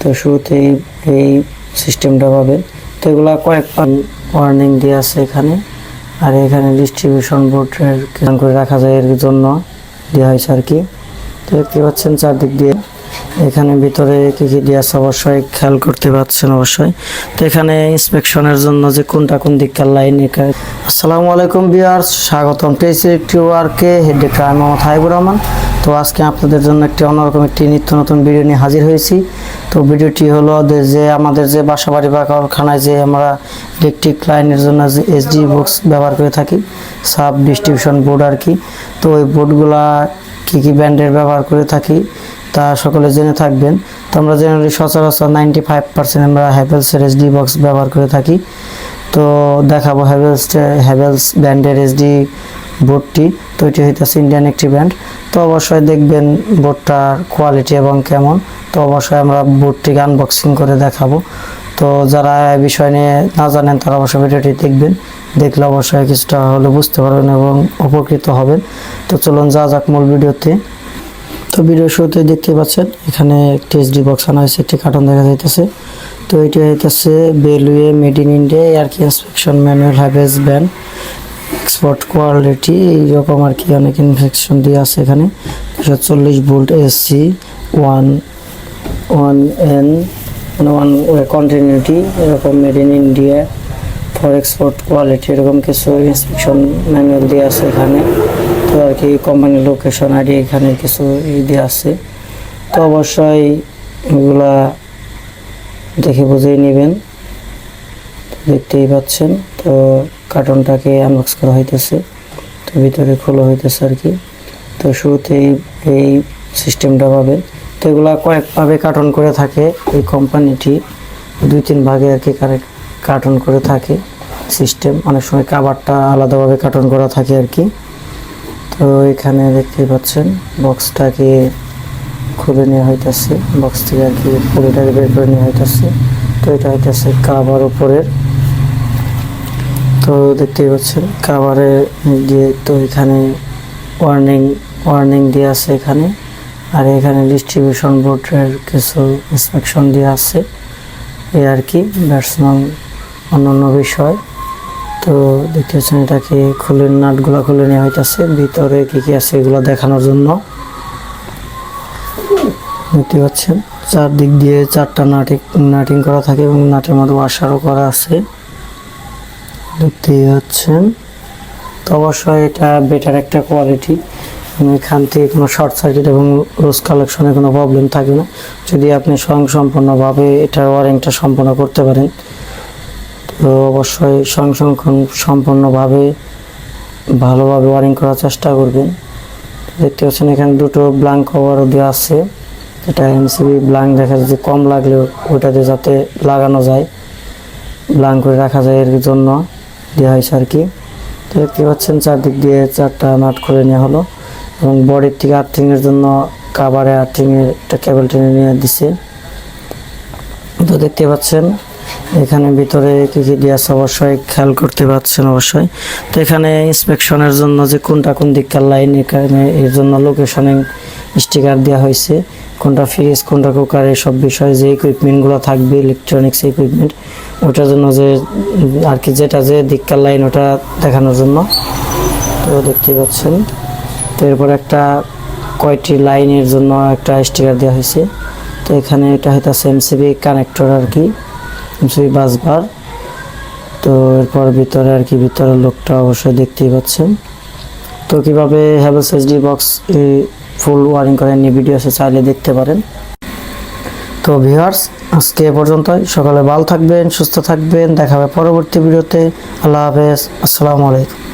তো শুরুতেই এই সিস্টেমটা পাবেন তো এগুলা কয়েক ওয়ার্নিং দিয়ে আছে এখানে। আর এখানে ডিস্ট্রিবিউশন বোর্ডের কেমন করে রাখা যায় এর জন্য দেওয়া হয়েছে আর কি। তো দেখতে পাচ্ছেন চারদিক দিয়ে এখানে ভিতরে কি কি দিয়ে আছে অবশ্যই খেয়াল করতে পারছেন অবশ্যই। তো এখানে ইন্সপেকশনের জন্য যে কোনটা কোন দিককার লাইন আসসালামু আলাইকুম বিয়ার্স স্বাগতম পেয়েছি একটি ওয়ার্কে হেড ডক্টর আমি মোহাম্মদ হাইবুর রহমান। তো আজকে আপনাদের জন্য একটি অন্যরকম একটি নিত্য নতুন ভিডিও নিয়ে হাজির হয়েছি। তো ভিডিওটি হলো যে- যে আমাদের যে বাসাবাড়ি বা কারখানায় যে আমরা ইলেকট্রিক লাইনের জন্য যে এসডি বক্স ব্যবহার করে থাকি সাব ডিস্ট্রিবিউশন বোর্ড আর কি। তো ওই বোর্ডগুলা কী কী ব্র্যান্ডের ব্যবহার করে থাকি, তা সকলে জেনে থাকবেন। তো আমরা জেনারেলি সচরাচর নাইনটি ফাইভ পার্সেন্ট আমরা হ্যাভেলসের এসডি বক্স ব্যবহার করে থাকি। তো দেখাবো হ্যাভেলস হ্যাভেলস ব্র্যান্ডের এসডি বোর্ডটি, তো এটি হইতেছে ইন্ডিয়ান একটি ব্র্যান্ড। তো অবশ্যই দেখবেন বোর্ডটার কোয়ালিটি এবং কেমন, তো অবশ্যই আমরা বোর্ডটিকে আনবক্সিং করে দেখাবো। তো যারা এই বিষয় নিয়ে না জানেন, তারা অবশ্যই ভিডিওটি দেখবেন, দেখলে অবশ্যই কিছুটা হলে বুঝতে পারবেন এবং উপকৃত হবেন। তো চলুন যা যাক মূল ভিডিওতে। তো ভিডিও শুরুতে দেখতে পাচ্ছেন, এখানে একটি এসডি বক্স আনা হয়েছে, একটি কার্টন দেখা যাইতেছে। তো এটি হইতেছে বেলুয়ে মেড ইন ইন্ডিয়া আর কি ইন্সপেকশন ম্যানুয়াল হ্যাভেজ ব্যান এক্সপোর্ট কোয়ালিটি এইরকম আর কি অনেক ইনফেকশন দিয়ে আছে এখানে। দুশো চল্লিশ volt SC one one N মানে ওয়ান কন্টিনিউটি এরকম made in India for export quality এরকম কিছু ইন্সপেকশন ম্যানুয়াল দিয়ে আছে এখানে। তো আর কি কোম্পানির লোকেশন আইডি এখানে কিছু দিয়ে আছে। তো অবশ্যই এগুলা দেখে বুঝেই নেবেন। দেখতেই পাচ্ছেন। তো কার্টনটাকে আনবক্স করা হইতেছে। তো ভিতরে খোলা হইতেছে আর কি। তো শুরুতেই এই সিস্টেমটা পাবেন। তো এগুলা কয়েকভাবে কার্টন করে থাকে এই কোম্পানিটি দুই তিন ভাগে আর কি কার্টন করে থাকে। সিস্টেম অনেক সময় কাবারটা আলাদাভাবে কার্টন করা থাকে আর কি। তো এখানে দেখতেই পাচ্ছেন বক্সটাকে খুলে নেওয়া হইতেছে বক্স থেকে আর কি পুরোটাকে বের করে নেওয়া হইতেছে। তো এটা হইতেছে কাবার উপরের। তো দেখতেই পাচ্ছেন কাভারে গিয়ে তো এখানে ওয়ার্নিং ওয়ার্নিং দিয়ে আছে এখানে। আর এখানে ডিস্ট্রিবিউশন বোর্ডের কিছু ইন্সপেকশন দিয়ে আছে। এই আর কি ব্যাটসম্যান অন্যান্য বিষয়। তো দেখতে পাচ্ছেন এটাকে খুলে নাটগুলো খুলে নেওয়া হইতেছে, ভিতরে কি কি আছে এগুলো দেখানোর জন্য। দেখতে পাচ্ছেন, চারদিক দিয়ে চারটা নাটিং নাটিং করা থাকে এবং নাটের মধ্যে ওয়াশারও করা আছে। দেখতেই পাচ্ছেন, তো অবশ্যই এটা বেটার একটা কোয়ালিটি এখান থেকে কোনো শর্ট সার্কিট এবং রোজ কালেকশনে কোনো প্রবলেম থাকবে না। যদি আপনি স্বয়ং সম্পূর্ণভাবে এটার ওয়ারিংটা সম্পন্ন করতে পারেন তো অবশ্যই স্বয়ং সম্পূর্ণভাবে ভালোভাবে ওয়ারিং করার চেষ্টা করবেন। দেখতে পাচ্ছেন এখানে দুটো ব্ল্যাঙ্ক কভারও দেওয়া আছে। যেটা এমসিবি ব্ল্যাঙ্ক দেখা যাচ্ছে, কম লাগলেও ওটাতে যাতে লাগানো যায় ব্ল্যাঙ্ক করে রাখা যায় এর জন্য দেওয়া হয়েছে আর কি। তো দেখতে পাচ্ছেন চারদিক দিয়ে চারটা নাট খুলে নেওয়া হলো এবং বডির থেকে আর্থিংয়ের জন্য কাবারে আর্থিংয়ের একটা কেবল টেনে নিয়ে দিছে। তো দেখতে পাচ্ছেন এখানে ভিতরে কি কি দিয়ে আছে অবশ্যই, খেয়াল করতে পারছেন অবশ্যই। তো এখানে ইন্সপেকশনের জন্য যে কোনটা কোন দিককার লাইন, এখানে এর জন্য লোকেশনে স্টিকার দেওয়া হয়েছে। কোনটা ফ্রিজ কোনটা কুকার এসব বিষয়ে যে ইকুইপমেন্টগুলো থাকবে ইলেকট্রনিক্স ইকুইপমেন্ট ওটার জন্য যে আর কি যেটা যে দিককার লাইন, ওটা দেখানোর জন্য। তো দেখতেই পাচ্ছেন। তো এরপর একটা কয়টি লাইনের জন্য একটা স্টিকার দেওয়া হয়েছে। তো এখানে এটা হইতেছে এমসিবি কানেক্টর আর কি। এমসিবি বাসবার তো এরপর ভিতরে আর কি, ভিতরের লোকটা অবশ্যই দেখতেই পাচ্ছেন। তো কীভাবে Havells SD box full wiring করে নিয়ে ভিডিও এসে চাইলে দেখতে পারেন। তো ভিউয়ার্স, আজকে এ পর্যন্তই। সকালে ভালো থাকবেন, সুস্থ থাকবেন। দেখা হবে পরবর্তী ভিডিওতে। আল্লাহ হাফেজ। আসসালামু আলাইকুম।